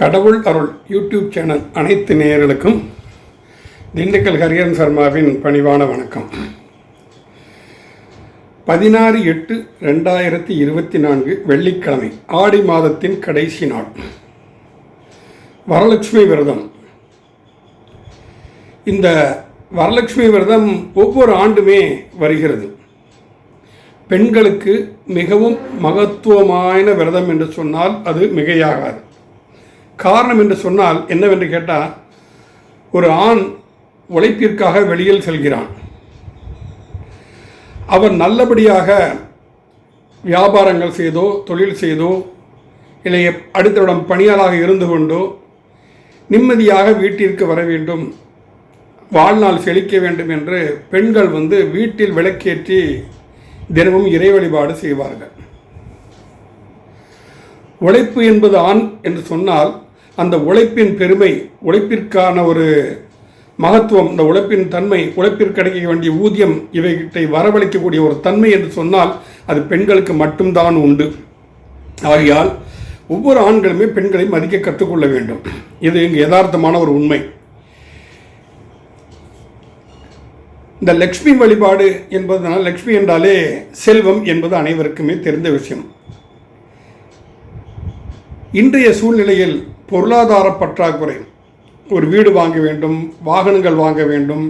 கடவுள் அருள் YouTube channel அனைத்து நேயர்களுக்கும் திண்டுக்கல் ஹரியன் சர்மாவின் பணிவான வணக்கம். பதினாறு எட்டு ரெண்டாயிரத்தி இருபத்தி நான்கு வெள்ளிக்கிழமை ஆடி மாதத்தின் கடைசி நாள். வரலட்சுமி விரதம். இந்த வரலட்சுமி விரதம் ஒவ்வொரு ஆண்டுமே வருகிறது. பெண்களுக்கு மிகவும் மகத்துவமான விரதம் என்று சொன்னால் அது மிகையாகாது. காரணம் என்று சொன்னால் என்னவென்று கேட்டால் ஒரு ஆண் உழைப்பிற்காக வெளியில் செல்கிறான். அவர் நல்லபடியாக வியாபாரங்கள் செய்தோ தொழில் செய்தோ இல்லை அடுத்தவிடம் பணியாளாக இருந்து கொண்டோ நிம்மதியாக வீட்டிற்கு வர வேண்டும் வாழ்நாள் செழிக்க வேண்டும் என்று பெண்கள் வந்து வீட்டில் விளக்கேற்றி தினமும் இறை வழிபாடு செய்வார்கள். உழைப்பு என்பது ஆண் என்று சொன்னால் அந்த உழைப்பின் பெருமை உழைப்பிற்கான ஒரு மகத்துவம் இந்த உழைப்பின் தன்மை உழைப்பிற்கு கிடைக்க வேண்டிய ஊதியம் இவைகிட்ட வரவழைக்கக்கூடிய ஒரு தன்மை என்று சொன்னால் அது பெண்களுக்கு மட்டும்தான் உண்டு. ஆகையால் ஒவ்வொரு ஆண்களுமே பெண்களை மதிக்க கற்றுக்கொள்ள வேண்டும். இது இங்கு யதார்த்தமான ஒரு உண்மை. இந்த லக்ஷ்மி வழிபாடு என்பதனால் லக்ஷ்மி என்றாலே செல்வம் என்பது அனைவருக்குமே தெரிந்த விஷயம். இன்றைய சூழ்நிலையில் பொருளாதார பற்றாக்குறை. ஒரு வீடு வாங்க வேண்டும் வாகனங்கள் வாங்க வேண்டும்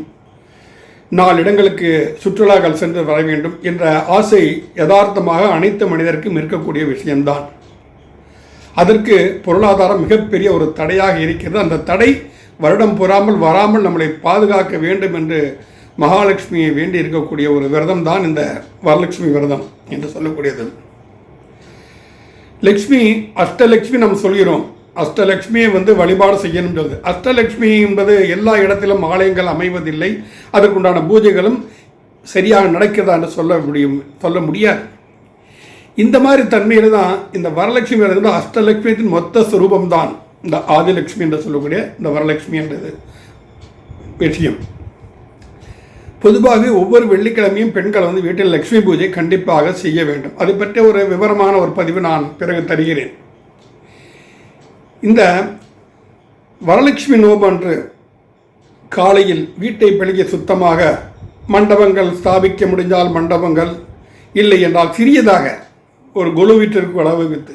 நாலு இடங்களுக்கு சுற்றுலாக்கள் சென்று வர வேண்டும் என்ற ஆசை யதார்த்தமாக அனைத்து மனிதருக்கும் இருக்கக்கூடிய விஷயம்தான். அதற்கு பொருளாதாரம் மிகப்பெரிய ஒரு தடையாக இருக்கிறது. அந்த தடை வருடம் புறாமல் வராமல் நம்மளை பாதுகாக்க வேண்டும் என்று மகாலட்சுமியை வேண்டி இருக்கக்கூடிய ஒரு விரதம் தான் இந்த வரலட்சுமி விரதம் என்று சொல்லக்கூடியது. லக்ஷ்மி அஷ்டலக்ஷ்மி நம்ம சொல்கிறோம். அஷ்டலக்ஷ்மியை வந்து வழிபாடு செய்யணும் சொல்லுது அஷ்டலக்ஷ்மி என்பது எல்லா இடத்திலும் ஆலயங்கள் அமைவதில்லை. அதற்குண்டான பூஜைகளும் சரியாக நடக்கிறதா என்று சொல்ல முடியும் சொல்ல முடியாது. இந்த மாதிரி தன்மையில் தான் இந்த வரலட்சுமி வந்து அஷ்டலக்ஷ்மியத்தின் மொத்த சுரூபம் தான் இந்த ஆதிலட்சுமி என்று சொல்லக்கூடிய இந்த வரலட்சுமி என்றது விஷயம். பொதுவாக ஒவ்வொரு வெள்ளிக்கிழமையும் பெண்கள் வந்து வீட்டில் லக்ஷ்மி பூஜை கண்டிப்பாக செய்ய வேண்டும். அது பற்றிய ஒரு விவரமான ஒரு பதிவு நான் பிறகு தருகிறேன். இந்த வரலட்சுமி நோம்பு அன்று காலையில் வீட்டை பெருகிய சுத்தமாக மண்டபங்கள் ஸ்தாபிக்க முடிஞ்சால் மண்டபங்கள் இல்லை என்றால் சிறியதாக ஒரு குழு வீட்டிற்கு அளவு வைத்து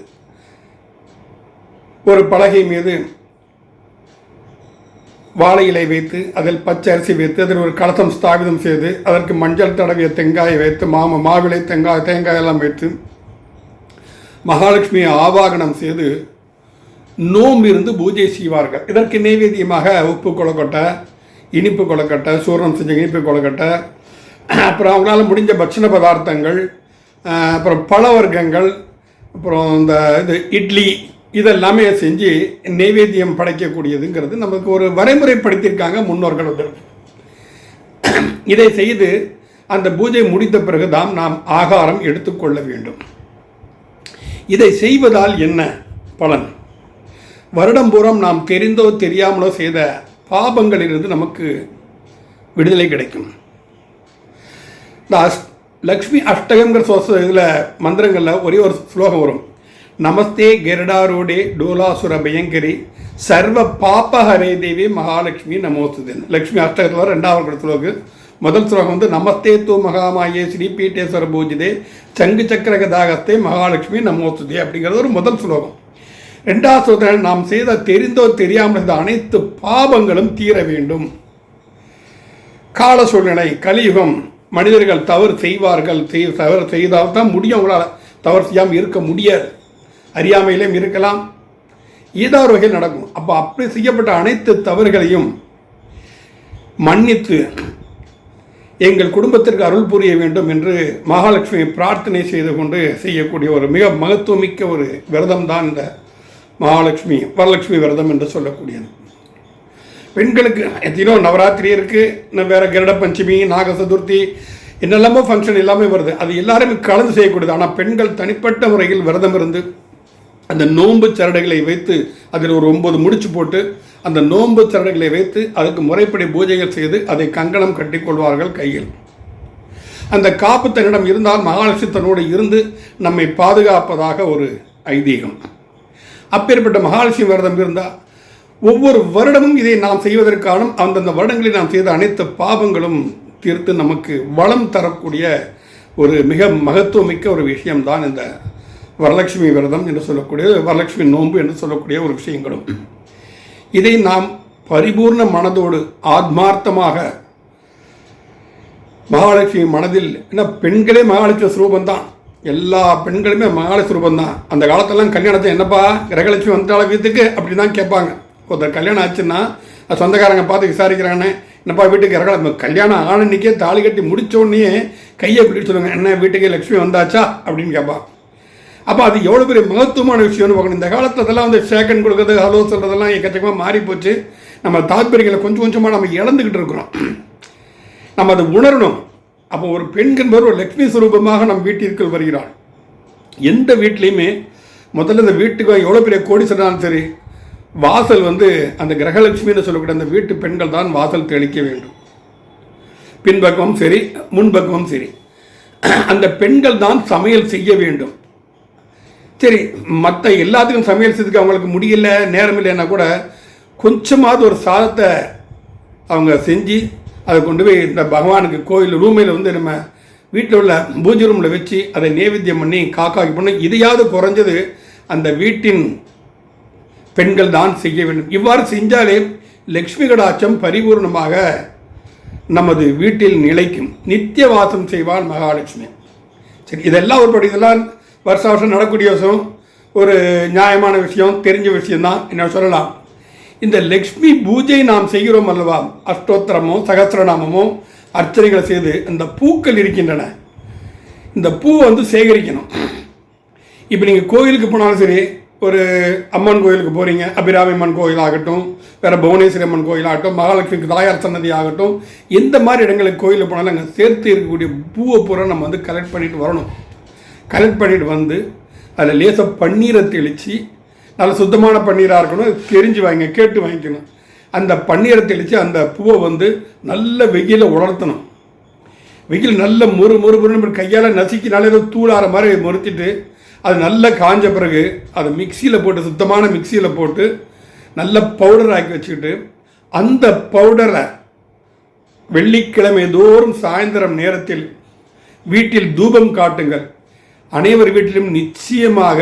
ஒரு பலகை மீது வாழை இலை வைத்து அதில் பச்சை அரிசி வைத்து அதில் ஒரு கலசம் ஸ்தாபிதம் செய்து அதற்கு மஞ்சள் தடவிய தேங்காயை வைத்து மாம மாவிளை தேங்காய் தேங்காய் எல்லாம் வைத்து மகாலட்சுமியை ஆவாகனம் செய்து நோம்பு இருந்து பூஜை செய்வார்கள். இதற்கு நைவேத்தியமாக உப்பு கொலக்கொட்டை இனிப்பு கொலக்கட்டை சூரணம் செஞ்ச இனிப்பு கொலக்கட்டை அப்புறம் அவங்களால முடிஞ்ச பட்சண பதார்த்தங்கள் அப்புறம் பழ வர்க்கங்கள் அப்புறம் இந்த இது இட்லி இதெல்லாமே செஞ்சு நைவேத்தியம் படைக்கக்கூடியதுங்கிறது நமக்கு ஒரு வரைமுறைப்படுத்தியிருக்காங்க முன்னோர்கள் வந்து. இதை செய்து அந்த பூஜை முடித்த பிறகு தான் நாம் ஆகாரம் எடுத்துக்கொள்ள வேண்டும். இதை செய்வதால் என்ன பலன்? வருடம் பூரம் நாம் தெரிந்தோ தெரியாமலோ செய்த பாபங்களிலிருந்து நமக்கு விடுதலை கிடைக்கும். இந்த அஷ் லக்ஷ்மி அஷ்டகங்கிற சோச இதில் மந்திரங்களில் ஒரே ஒரு ஸ்லோகம் வரும். நமஸ்தே கெருடாரோடே டோலாசுர பயங்கரி சர்வ பாப்பஹரே தேவி மகாலட்சுமி நமோசுதன் லக்ஷ்மி அஷ்டகத்தில் ரெண்டாவது ஸ்லோகம். முதல் ஸ்லோகம் வந்து நமஸ்தே தூ மகாமாயே ஸ்ரீ பீட்டேஸ்வர பூஜிதே சங்கு சக்கர கதாகஸ்தே மகாலட்சுமி நமோஸ்துதே அப்படிங்கிறது ஒரு முதல் ஸ்லோகம். ரெண்டாவது நாம் செய்த தெரிந்தோ தெரியாமல் இந்த அனைத்து பாவங்களும் தீர வேண்டும். கால சூழ்நிலை கலியுகம் மனிதர்கள் தவறு செய்வார்கள். செய் தவறு செய்தால் தான் முடியும். அவங்களால் தவறு செய்யாமல் இருக்க முடியாது. அறியாமையிலும் இருக்கலாம். ஏதோ ஒரு வகையில் நடக்கும். அப்போ அப்படி செய்யப்பட்ட அனைத்து தவறுகளையும் மன்னித்து எங்கள் குடும்பத்திற்கு அருள் புரிய வேண்டும் என்று மகாலட்சுமி பிரார்த்தனை செய்து கொண்டு செய்யக்கூடிய ஒரு மிக மகத்துவமிக்க ஒரு விரதம் தான் இந்த மகாலட்சுமி வரலட்சுமி விரதம் என்று சொல்லக்கூடியது. பெண்களுக்கு எத்தனையோ நவராத்திரி இருக்குது வேறு கருட பஞ்சமி நாக சதுர்த்தி என்னெல்லாமோ ஃபங்க்ஷன் எல்லாமே வருது. அது எல்லாருமே கலந்து செய்யக்கூடியது. ஆனால் பெண்கள் தனிப்பட்ட முறையில் விரதம் இருந்து அந்த நோன்பு சரடுகளை வைத்து அதில் ஒரு ஒன்பது முடிச்சு போட்டு அந்த நோன்பு சரடுகளை வைத்து அதுக்கு முறைப்படி பூஜைகள் செய்து அதை கங்கணம் கட்டிக்கொள்வார்கள் கையில். அந்த காப்பு தன்னிடம் இருந்தால் மகாலட்சுமி தன்னோடு இருந்து நம்மை பாதுகாப்பதாக ஒரு ஐதீகம். அப்பேற்பட்ட மகாலட்சுமி விரதம் இருந்தால் ஒவ்வொரு வருடமும் இதை நாம் செய்வதற்கான அந்தந்த வருடங்களில் நாம் செய்த அனைத்து பாவங்களும் தீர்த்து நமக்கு வளம் தரக்கூடிய ஒரு மிக மகத்துவமிக்க ஒரு விஷயம்தான் இந்த வரலட்சுமி விரதம் என்று சொல்லக்கூடிய வரலட்சுமி நோன்பு என்று சொல்லக்கூடிய ஒரு விஷயங்களும். இதை நாம் பரிபூர்ண மனதோடு ஆத்மார்த்தமாக மகாலட்சுமி மனதில் என்ன பெண்களே மகாலட்சுமி ஸ்ரூபந்தான் எல்லா பெண்களுமே மகாலட்சுமி ஸ்வரூபம் தான் அந்த காலத்தெல்லாம் கல்யாணத்தை என்னப்பா கிரகலட்சுமி வந்துட்டால வீட்டுக்கு அப்படி தான் கேட்பாங்க. ஒருத்தர் கல்யாணம் ஆச்சுன்னா அது சொந்தக்காரங்க பார்த்து விசாரிக்கிறானே என்னப்பா வீட்டுக்கு கிரகல கல்யாணம் ஆனன்னைக்கே தாலி கட்டி முடித்தோடனே கையை பிடிச்சி சொல்லுங்க என்ன வீட்டுக்கு லட்சுமி வந்தாச்சா? அப்படின்னு கேட்பான் அப்போ அது எவ்வளோ பெரிய மகத்துவமான விஷயம்னு பார்க்கணும். இந்த காலத்தில் அதெல்லாம் வந்து ஷேக்கன் கொடுக்குறது ஹலோ சொல்கிறதெல்லாம் எக்கச்சக்கமாக மாறி போச்சு நம்ம தாத்பரியங்களை கொஞ்சம் கொஞ்சமாக நம்ம இழந்துக்கிட்டு இருக்கிறோம். நம்ம அதை உணரணும். அப்போ ஒரு பெண் என்பவர் ஒரு லக்ஷ்மி சுரூபமாக நம் வீட்டிற்குள் வருகிறாள் எந்த வீட்லேயுமே முதல்ல இந்த வீட்டுக்கு எவ்வளோ பெரிய கோடி சொன்னாலும் சரி வாசல் வந்து அந்த கிரகலட்சுமின்னு சொல்லக்கூடிய அந்த வீட்டு பெண்கள் தான் வாசல் தெளிக்க வேண்டும். பின்பக்கமும் சரி முன்பக்கமும் சரி. அந்த பெண்கள் தான் சமையல் செய்ய வேண்டும். சரி மற்ற எல்லாத்துக்கும் சமையல் செய்யறதுக்கு அவங்களுக்கு முடியல நேரம் இல்லைன்னா கூட கொஞ்சமாவது ஒரு சாதத்தை அவங்க செஞ்சு அதை கொண்டு போய் இந்த பகவானுக்கு கோயில் ரூமில் வந்து நம்ம வீட்டில் உள்ள பூஜை ரூமில் வச்சு அதை நேவேத்தியம் பண்ணி காக்காக்கி பண்ணி இதையாவது குறைஞ்சது அந்த வீட்டின் பெண்கள் தான் செய்ய வேண்டும். இவ்வாறு செஞ்சாலே லக்ஷ்மி கடாட்சம் பரிபூர்ணமாக நமது வீட்டில் நிலைக்கும். நித்திய வாசம் செய்வாள் மகாலட்சுமி. சரி இதெல்லாம் ஒரு படி இதெல்லாம் வருஷ வருஷம் நடக்கக்கூடிய விஷயம் ஒரு நியாயமான விஷயம் தெரிஞ்ச விஷயம்தான். என்ன சொல்லலாம்? இந்த லக்ஷ்மி பூஜை நாம் செய்கிறோம் அல்லவா? அஷ்டோத்திரமோ சகசிரநாமமோ அர்ச்சனைகளை செய்து இந்த பூக்கள் இருக்கின்றன. இந்த பூ வந்து சேகரிக்கணும். இப்போ நீங்கள் கோயிலுக்கு போனாலும் சரி ஒரு அம்மன் கோயிலுக்கு போகிறீங்க அபிராமி அம்மன் கோயில் ஆகட்டும் வேறு புவனேஸ்வரி அம்மன் கோயில் ஆகட்டும் மகாலட்சுமிக்கு தாயார் சன்னதி ஆகட்டும் எந்த மாதிரி இடங்களுக்கு கோயிலுக்கு போனாலும் அங்கே சேர்த்து இருக்கக்கூடிய பூவை பூரா நம்ம வந்து கலெக்ட் பண்ணிட்டு வரணும். கலெக்ட் பண்ணிட்டு வந்து அதில் லேசாக பன்னீரை தெளித்து நல்ல சுத்தமான பன்னீராக இருக்கணும். தெரிஞ்சு வாங்க கேட்டு வாங்கிக்கணும். அந்த பன்னீரை தெளித்து அந்த பூவை வந்து நல்ல வெயில உலர்த்தணும். வெயில் நல்ல முறு முறு முறுன்னு கையால் நசுக்கினாலே ஏதோ தூளாற மாதிரி முறுத்திட்டு அது நல்லா காஞ்ச பிறகு அதை மிக்சியில் போட்டு சுத்தமான மிக்சியில் போட்டு நல்ல பவுடர் ஆக்கி வச்சுக்கிட்டு அந்த பவுடரை வெள்ளிக்கிழமை தோறும் சாயந்தரம் நேரத்தில் வீட்டில் தூபம் காட்டுங்கள். அனைவர் வீட்டிலும் நிச்சயமாக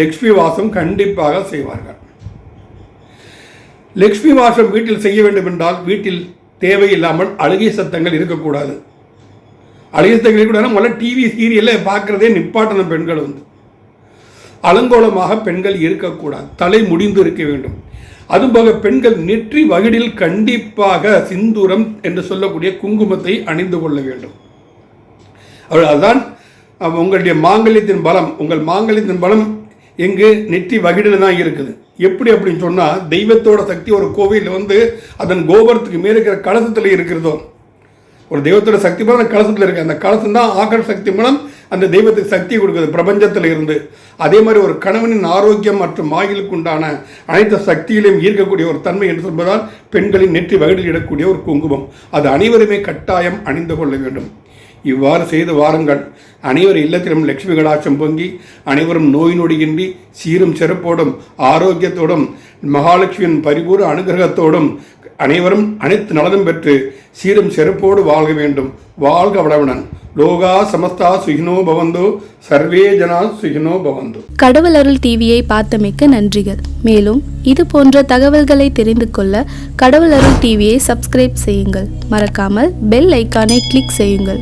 லக்ஷ்மி வாசம் கண்டிப்பாக செய்வார்கள். லக்ஷ்மி வாசம் வீட்டில் செய்ய வேண்டும் என்றால் வீட்டில் தேவையில்லாமல் அழுகை சத்தங்கள் இருக்கக்கூடாது. அழுகை சத்தங்கள் இருக்கக்கூடாது முதல்ல டிவி சீரியலை பார்க்குறதே நிப்பாட்டணும் பெண்கள் வந்து. அலங்கோலமாக பெண்கள் இருக்கக்கூடாது. தலை முடிந்து இருக்க வேண்டும். அதுபோக பெண்கள் நெற்றி வகிடில் கண்டிப்பாக சிந்தூரம் என்று சொல்லக்கூடிய குங்குமத்தை அணிந்து கொள்ள வேண்டும். அவள் அதுதான் உங்களுடைய மாங்கல்யத்தின் பலம் உங்கள் மாங்கல்யத்தின் பலம் எங்கு நெற்றி வகிடில் தான் இருக்குது. எப்படி அப்படின்னு சொன்னால் தெய்வத்தோட சக்தி ஒரு கோவிலில் வந்து அதன் கோபுரத்துக்கு மேலே இருக்கிற கலசத்தில் இருக்கிறதோ. ஒரு தெய்வத்தோட சக்தி மூலம் அந்த கலசத்தில் இருக்கு. அந்த கலசம் தான் ஆக்கர சக்தி மூலம் அந்த தெய்வத்துக்கு சக்தி கொடுக்குது பிரபஞ்சத்தில் இருந்து. அதே மாதிரி ஒரு கணவனின் ஆரோக்கியம் மற்றும் ஆயுளுக்கு உண்டான அனைத்து சக்திகளையும் ஈர்க்கக்கூடிய ஒரு தன்மை என்று சொல்வதால் பெண்களின் நெற்றி வகடில் இடக்கூடிய ஒரு குங்குமம். அது அனைவருமே கட்டாயம் அணிந்து கொள்ள வேண்டும். இவ்வாறு செய்து வாருங்கள். அனைவர் இல்லத்திலும் லட்சுமி கடாட்சம் பொங்கி அனைவரும் நோய் நொடியின்றி சீரும் சிறப்போடும் ஆரோக்கியத்தோடும் மகாலட்சுமியின் பரிபூர்ண அனுகிரகத்தோடும் அனைவரும் அனைத்து நலனும் பெற்று சீரும் செருப்போடு வாழ்க வேண்டும். வாழ்க வளவனன். லோகா சமஸ்தா சுகினோ பவந்தோ. சர்வே ஜனா சுகினோ பவந்தோ. கடவுள் அருள் டிவியை பார்த்தமைக்க நன்றிகள். மேலும் இது போன்ற தகவல்களை தெரிந்து கொள்ள கடவுள் அருள் டிவியை சப்ஸ்கிரைப் செய்யுங்கள். மறக்காமல் பெல் ஐக்கானை கிளிக் செய்யுங்கள்.